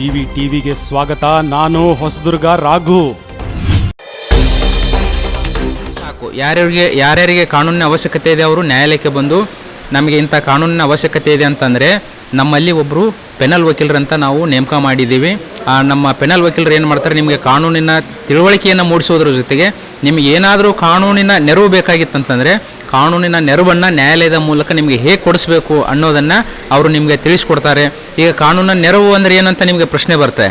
G V ಟಿವಿಗೆ ಸ್ವಾಗತ. ನಾನು ಹೊಸದುರ್ಗ ರಾಘು. ಸಾಕು. ಯಾರ್ಯಾರಿಗೆ ಯಾರ್ಯಾರಿಗೆ ಕಾನೂನಿನ ಅವಶ್ಯಕತೆ ಇದೆ ಅವರು ನ್ಯಾಯಾಲಯಕ್ಕೆ ಬಂದು ನಮಗೆ ಇಂಥ ಕಾನೂನಿನ ಅವಶ್ಯಕತೆ ಇದೆ ಅಂತಂದರೆ ನಮ್ಮಲ್ಲಿ ಒಬ್ಬರು ಪೆನಲ್ ವಕೀಲರಂತ ನಾವು ನೇಮಕ ಮಾಡಿದ್ದೀವಿ. ನಮ್ಮ ಪೆನಲ್ ವಕೀಲರು ಏನು ಮಾಡ್ತಾರೆ? ನಿಮಗೆ ಕಾನೂನಿನ ತಿಳುವಳಿಕೆಯನ್ನು ಮೂಡಿಸೋದ್ರ ಜೊತೆಗೆ ನಿಮಗೆ ಏನಾದರೂ ಕಾನೂನಿನ ನೆರವು ಬೇಕಾಗಿತ್ತಂತಂದರೆ ಕಾನೂನಿನ ನೆರವನ್ನು ನ್ಯಾಯಾಲಯದ ಮೂಲಕ ನಿಮಗೆ ಹೇಗೆ ಕೊಡಿಸ್ಬೇಕು ಅನ್ನೋದನ್ನು ಅವರು ನಿಮಗೆ ತಿಳಿಸ್ಕೊಡ್ತಾರೆ. ಈಗ ಕಾನೂನಿನ ನೆರವು ಅಂದರೆ ಏನಂತ ನಿಮಗೆ ಪ್ರಶ್ನೆ ಬರುತ್ತೆ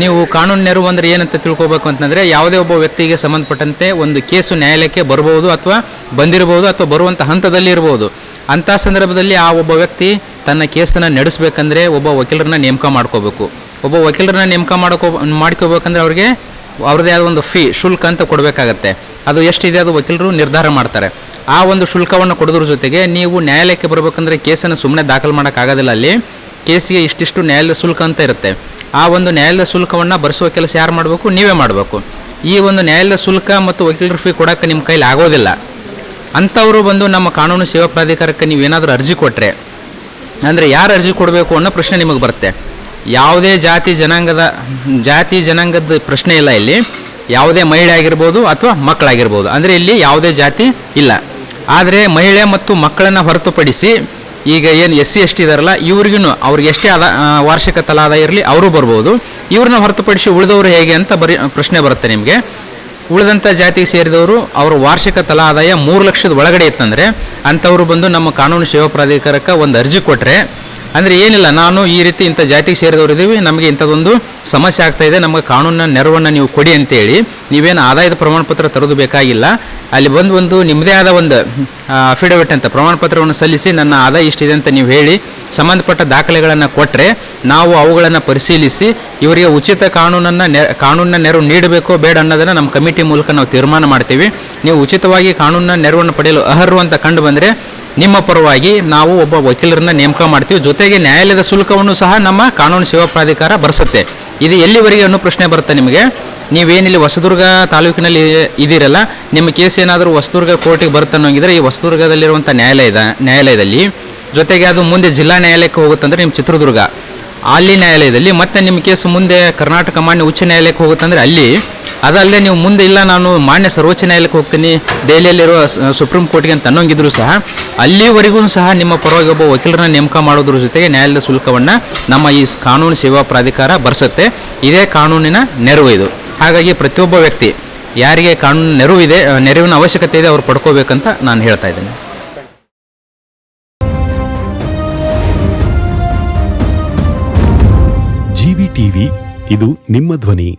ನೀವು ಕಾನೂನು ನೆರವು ಅಂದರೆ ಏನಂತ ತಿಳ್ಕೊಬೇಕು ಅಂತಂದರೆ ಯಾವುದೇ ಒಬ್ಬ ವ್ಯಕ್ತಿಗೆ ಸಂಬಂಧಪಟ್ಟಂತೆ ಒಂದು ಕೇಸು ನ್ಯಾಯಾಲಯಕ್ಕೆ ಬರ್ಬೋದು ಅಥವಾ ಬಂದಿರಬಹುದು ಅಥವಾ ಬರುವಂಥ ಹಂತದಲ್ಲಿ ಇರ್ಬೋದು ಅಂಥ ಸಂದರ್ಭದಲ್ಲಿ ಆ ಒಬ್ಬ ವ್ಯಕ್ತಿ ತನ್ನ ಕೇಸನ್ನು ನಡೆಸಬೇಕಂದ್ರೆ ಒಬ್ಬ ವಕೀಲರನ್ನ ನೇಮಕ ಮಾಡ್ಕೋಬೇಕು. ಒಬ್ಬ ವಕೀಲರನ್ನ ನೇಮಕ ಮಾಡ್ಕೋ ಮಾಡ್ಕೋಬೇಕಂದ್ರೆ ಅವ್ರಿಗೆ ಅವ್ರದ್ದೇ ಆದ ಒಂದು ಫೀ ಶುಲ್ಕ ಅಂತ ಕೊಡಬೇಕಾಗತ್ತೆ. ಅದು ಎಷ್ಟಿದೆ ಅದು ವಕೀಲರು ನಿರ್ಧಾರ ಮಾಡ್ತಾರೆ. ಆ ಒಂದು ಶುಲ್ಕವನ್ನು ಕೊಡೋದ್ರ ಜೊತೆಗೆ ನೀವು ನ್ಯಾಯಾಲಯಕ್ಕೆ ಬರಬೇಕಂದ್ರೆ ಕೇಸನ್ನು ಸುಮ್ಮನೆ ದಾಖಲು ಮಾಡೋಕ್ಕಾಗೋದಿಲ್ಲ ಅಲ್ಲಿ. ಕೇಸಿಗೆ ಇಷ್ಟಿಷ್ಟು ನ್ಯಾಯಾಲಯ ಶುಲ್ಕ ಅಂತ ಇರುತ್ತೆ. ಆ ಒಂದು ನ್ಯಾಯಾಲಯ ಶುಲ್ಕವನ್ನು ಭರಿಸುವ ಕೆಲಸ ಯಾರು ಮಾಡಬೇಕು? ನೀವೇ ಮಾಡಬೇಕು. ಈ ಒಂದು ನ್ಯಾಯಾಲಯ ಶುಲ್ಕ ಮತ್ತು ವಕೀಲರ ಫೀ ಕೊಡೋಕ್ಕೆ ನಿಮ್ಮ ಕೈಲಿ ಆಗೋದಿಲ್ಲ. ಅಂಥವರು ಬಂದು ನಮ್ಮ ಕಾನೂನು ಸೇವಾ ಪ್ರಾಧಿಕಾರಕ್ಕೆ ನೀವು ಏನಾದರೂ ಅರ್ಜಿ ಕೊಟ್ಟರೆ ಅಂದರೆ ಯಾರು ಅರ್ಜಿ ಕೊಡಬೇಕು ಅನ್ನೋ ಪ್ರಶ್ನೆ ನಿಮಗೆ ಬರುತ್ತೆ. ಯಾವುದೇ ಜಾತಿ ಜನಾಂಗದ ಜಾತಿ ಜನಾಂಗದ ಪ್ರಶ್ನೆ ಇಲ್ಲ ಇಲ್ಲಿ. ಯಾವುದೇ ಮಹಿಳೆ ಆಗಿರ್ಬೋದು ಅಥವಾ ಮಕ್ಕಳಾಗಿರ್ಬೋದು. ಅಂದರೆ ಇಲ್ಲಿ ಯಾವುದೇ ಜಾತಿ ಇಲ್ಲ. ಆದರೆ ಮಹಿಳೆ ಮತ್ತು ಮಕ್ಕಳನ್ನು ಹೊರತುಪಡಿಸಿ ಈಗ ಏನು ಎಸ್ ಸಿ ಎಸ್ ಟಿ ಇದಾರಲ್ಲ ಇವ್ರಿಗೂ ಅವ್ರಿಗೆ ಎಷ್ಟೇ ಆದ ವಾರ್ಷಿಕ ತಲಾದಾಯ ಇರಲಿ ಅವರು ಬರ್ಬೋದು. ಇವ್ರನ್ನ ಹೊರತುಪಡಿಸಿ ಉಳಿದವರು ಹೇಗೆ ಅಂತ ಬರೀ, ಪ್ರಶ್ನೆ ಬರುತ್ತೆ ನಿಮಗೆ. ಉಳಿದಂಥ ಜಾತಿಗೆ ಸೇರಿದವರು ಅವರ ವಾರ್ಷಿಕ ತಲಾ ಆದಾಯ ಮೂರು ಲಕ್ಷದ ಒಳಗಡೆ ಇತ್ತಂದರೆ ಅಂಥವರು ಬಂದು ನಮ್ಮ ಕಾನೂನು ಸೇವಾ ಪ್ರಾಧಿಕಾರಕ್ಕೆ ಒಂದು ಅರ್ಜಿ ಕೊಟ್ಟರೆ ಅಂದರೆ ಏನಿಲ್ಲ, ನಾನು ಈ ರೀತಿ ಇಂಥ ಜಾತಿಗೆ ಸೇರಿದವರು ಇದ್ದೀವಿ ನಮಗೆ ಇಂಥದ್ದೊಂದು ಸಮಸ್ಯೆ ಆಗ್ತಾ ಇದೆ, ನಮಗೆ ಕಾನೂನಿನ ನೆರವನ್ನು ನೀವು ಕೊಡಿ ಅಂತೇಳಿ ನೀವೇನು ಆದಾಯದ ಪ್ರಮಾಣ ಪತ್ರ ತರೋದು ಬೇಕಾಗಿಲ್ಲ. ಅಲ್ಲಿ ಬಂದು ಒಂದು ನಿಮ್ಮದೇ ಆದ ಒಂದು ಅಫಿಡವಿಟ್ ಅಂತ ಪ್ರಮಾಣ ಪತ್ರವನ್ನು ಸಲ್ಲಿಸಿ ನನ್ನ ಆದಾಯ ಇಷ್ಟಿದೆ ಅಂತ ನೀವು ಹೇಳಿ ಸಂಬಂಧಪಟ್ಟ ದಾಖಲೆಗಳನ್ನು ಕೊಟ್ಟರೆ ನಾವು ಅವುಗಳನ್ನು ಪರಿಶೀಲಿಸಿ ಇವರಿಗೆ ಉಚಿತ ಕಾನೂನನ್ನು ನೆ ಕಾನೂನಿನ ನೆರವು ನೀಡಬೇಕೋ ಬೇಡ ಅನ್ನೋದನ್ನು ನಮ್ಮ ಕಮಿಟಿ ಮೂಲಕ ನಾವು ತೀರ್ಮಾನ ಮಾಡ್ತೀವಿ. ನೀವು ಉಚಿತವಾಗಿ ಕಾನೂನಿನ ನೆರವನ್ನು ಪಡೆಯಲು ಅರ್ಹರು ಅಂತ ಕಂಡು ಬಂದರೆ ನಿಮ್ಮ ಪರವಾಗಿ ನಾವು ಒಬ್ಬ ವಕೀಲರನ್ನ ನೇಮಕ ಮಾಡ್ತೀವಿ. ಜೊತೆಗೆ ನ್ಯಾಯಾಲಯದ ಶುಲ್ಕವನ್ನು ಸಹ ನಮ್ಮ ಕಾನೂನು ಸೇವಾ ಪ್ರಾಧಿಕಾರ ಭರಿಸುತ್ತೆ. ಇದು ಎಲ್ಲಿವರೆಗೆ ಅನ್ನೋ ಪ್ರಶ್ನೆ ಬರುತ್ತೆ ನಿಮಗೆ? ನೀವೇನಿಲ್ಲಿ ಹೊಸದುರ್ಗ ತಾಲೂಕಿನಲ್ಲಿ ಇದ್ದೀರಲ್ಲ ನಿಮ್ಮ ಕೇಸ್ ಏನಾದರೂ ಹೊಸದುರ್ಗ ಕೋರ್ಟಿಗೆ ಬರುತ್ತೆ ಅನ್ನೋಂಗಿದ್ರೆ ಈ ಹೊಸದುರ್ಗದಲ್ಲಿರುವಂಥ ನ್ಯಾಯಾಲಯದ, ನ್ಯಾಯಾಲಯದಲ್ಲಿ. ಜೊತೆಗೆ ಅದು ಮುಂದೆ ಜಿಲ್ಲಾ ನ್ಯಾಯಾಲಯಕ್ಕೆ ಹೋಗುತ್ತಂದ್ರೆ ನಿಮ್ಮ ಚಿತ್ರದುರ್ಗ. ಅಲ್ಲಿ ನ್ಯಾಯಾಲಯದಲ್ಲಿ ಮತ್ತೆ ನಿಮ್ಮ ಕೇಸ್ ಮುಂದೆ ಕರ್ನಾಟಕ ಮಾನ್ಯ ಉಚ್ಚ ನ್ಯಾಯಾಲಯಕ್ಕೆ ಹೋಗುತ್ತಂದರೆ ಅಲ್ಲಿ ಅದಲ್ಲದೆ ನೀವು ಮುಂದೆ ಇಲ್ಲ, ನಾನು ಮಾನ್ಯ ಸರ್ವೋಚ್ಚ ನ್ಯಾಯಾಲಯಕ್ಕೆ ಹೋಗ್ತೀನಿ. ದೆಹಲಿಯಲ್ಲಿರೋ ಸುಪ್ರೀಂ ಕೋರ್ಟ್ಗೆ ಅಂತ ಅನ್ನೋಂಗಿದ್ರು ಸಹ, ಅಲ್ಲಿವರೆಗೂ ಸಹ ನಿಮ್ಮ ಪರವಾಗಿ ಒಬ್ಬ ವಕೀಲರನ್ನ ನೇಮಕ ಮಾಡೋದ್ರ ಜೊತೆಗೆ ನ್ಯಾಯಾಲಯದ ಶುಲ್ಕವನ್ನು ನಮ್ಮ ಈ ಕಾನೂನು ಸೇವಾ ಪ್ರಾಧಿಕಾರ ಭರಿಸುತ್ತೆ. ಇದೇ ಕಾನೂನಿನ ನೆರವು ಇದು. ಹಾಗಾಗಿ ಪ್ರತಿಯೊಬ್ಬ ವ್ಯಕ್ತಿ ಯಾರಿಗೆ ಕಾನೂನು ನೆರವು ಇದೆ ನೆರವಿನ ಅವಶ್ಯಕತೆ ಇದೆ, ಅವ್ರು ಪಡ್ಕೋಬೇಕಂತ ನಾನು ಹೇಳ್ತಾ ಇದ್ದೇನೆ. ಜಿವಿ ಟಿವಿ, ಇದು ನಿಮ್ಮ ಧ್ವನಿ.